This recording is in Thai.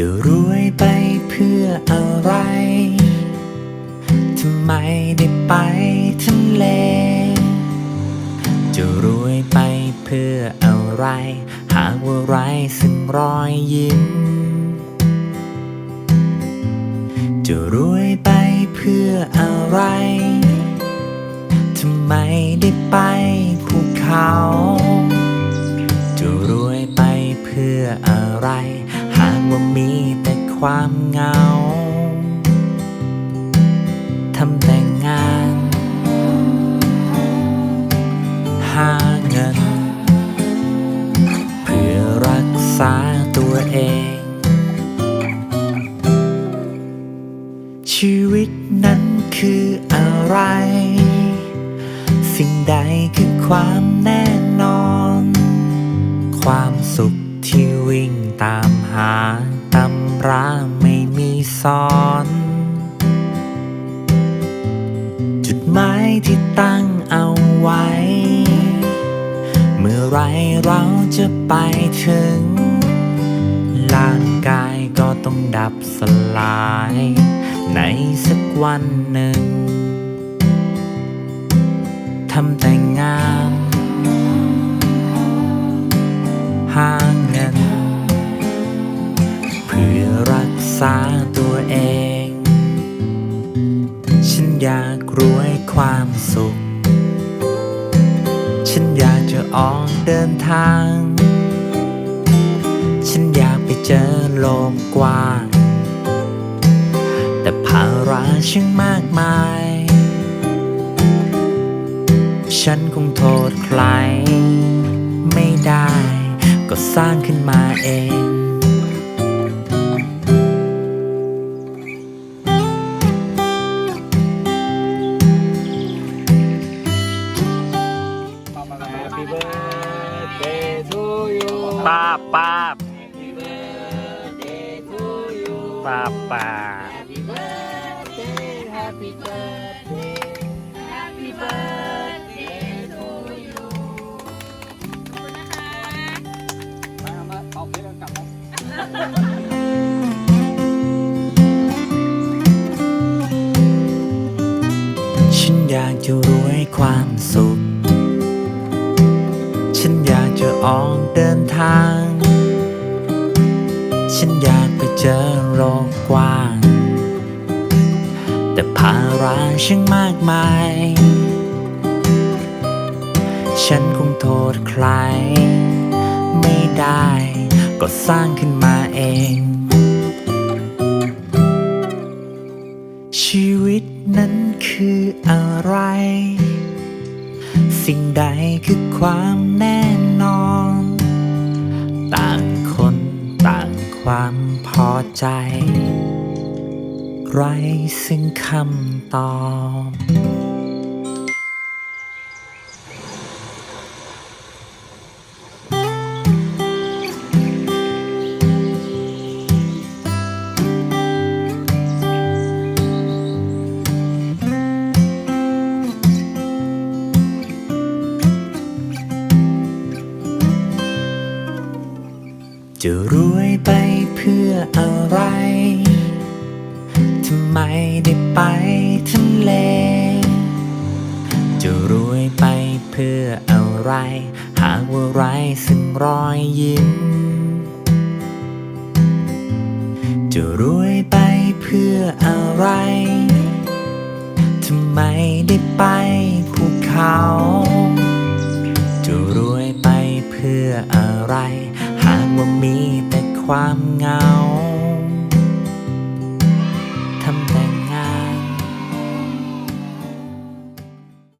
จะรวยไปเพื่ออะไร ทำไมได้ไปทะเล จะรวยไปเพื่ออะไร หากว่าไรซึ่งรอยยิ้ม จะรวยไปเพื่ออะไร ทำไมได้ไปภูเขา ษาตัวเอง ชีวิตนั้นคืออะไร สิ่งใดคือความแน่นอน ความสุขที่วิ่งตามหาตำราไม่มีสอนจุดหมายที่ตั้งเอาไว้ เมื่อไรเราจะไปถึง ร่างกายก็ต้องดับสลาย ในสักวันหนึ่ง ทำแต่งานหาเงิน เพื่อรักษาตัวเอง ฉันอยากรวยความสุข ฉันอยากจะออกเดินทาง ลกกว้าง แต่ภาระช่างมากมาย ฉันคงโทษใคร ไม่ได้ ก็สร้างขึ้นมาเอง Happy birthday to you ป้าบป้า you ป้าปา Happy birthday Happy birthday Happy birthday to you มามาเอาเพลงกลับมาฉันอยากจะรวยความสุข ฉันอยากจะออกเดินทาง ฉันอยากไปเจอโลกกว้าง แต่ภาระช่างมากมาย ฉันคงโทษใคร ไม่ได้ ก็สร้างขึ้นมาเอง ชีวิตนั้นคืออะไร สิ่งใดคือความแน่ ใจ ไรซึ่งคำตอบ จะรวยไปเพื่ออะไร ทำไมได้ไปทะเล จะรวยไปเพื่ออะไร หากว่าไรซึ่งรอยยิ้ม จะรวยไปเพื่ออะไร ทำไมได้ไปภูเขา จะรวยไปเพื่ออะไร ว่ามีแต่ความเหงา